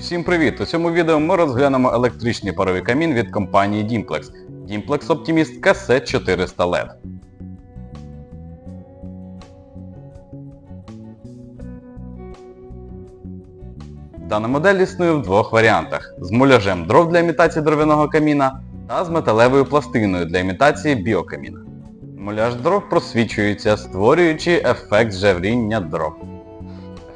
Усім привіт! У цьому відео ми розглянемо електричний паровий камін від компанії Dimplex Dimplex Optimist KC400 LED. Дана модель існує в двох варіантах: з муляжем дров для імітації дров'яного каміна та з металевою пластиною для імітації біокаміна. Муляж дров просвічується, створюючи ефект жевріння дров.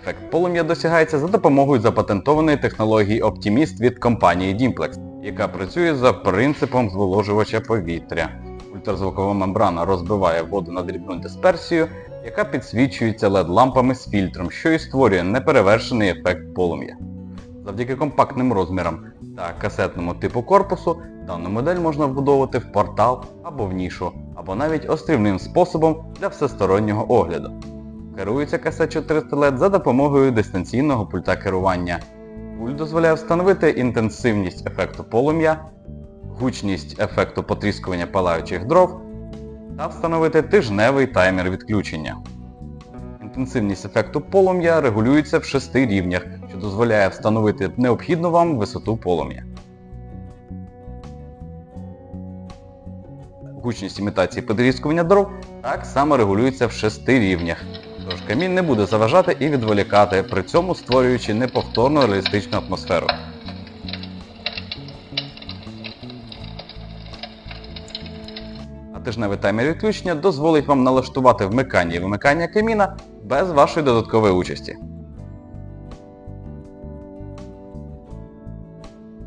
Ефект полум'я досягається за допомогою запатентованої технології Optimist від компанії Dimplex, яка працює за принципом зволожувача повітря. Ультразвукова мембрана розбиває воду на дрібну дисперсію, яка підсвічується LED-лампами з фільтром, що і створює неперевершений ефект полум'я. Завдяки компактним розмірам та касетному типу корпусу дану модель можна вбудовувати в портал або в нішу, або навіть острівним способом для всестороннього огляду. Керується касет 400 LED за допомогою дистанційного пульта керування. Пульт дозволяє встановити інтенсивність ефекту полум'я, гучність ефекту потріскування палаючих дров та встановити тижневий таймер відключення. Інтенсивність ефекту полум'я регулюється в шести рівнях, що дозволяє встановити необхідну вам висоту полум'я. Гучність імітації потріскування дров так само регулюється в шести рівнях. Тож камін не буде заважати і відволікати, при цьому створюючи неповторну реалістичну атмосферу. А тижневий таймер відключення дозволить вам налаштувати вмикання і вимикання каміна без вашої додаткової участі.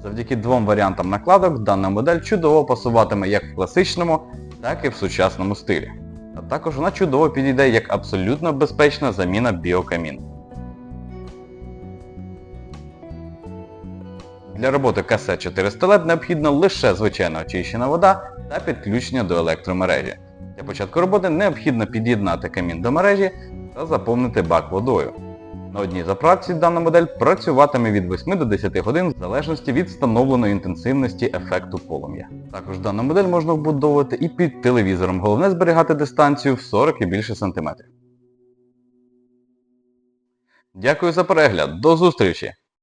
Завдяки двом варіантам накладок дана модель чудово пасуватиме як в класичному, так і в сучасному стилі. А також вона чудово підійде як абсолютно безпечна заміна біокамін. Для роботи кс 400 LED необхідна лише звичайно очищена вода та підключення до електромережі. Для початку роботи необхідно під'єднати камін до мережі та заповнити бак водою. На одній заправці дана модель працюватиме від 8 до 10 годин в залежності від встановленої інтенсивності ефекту полум'я. Також дану модель можна вбудовувати і під телевізором, головне зберігати дистанцію в 40 і більше сантиметрів. Дякую за перегляд, до зустрічі!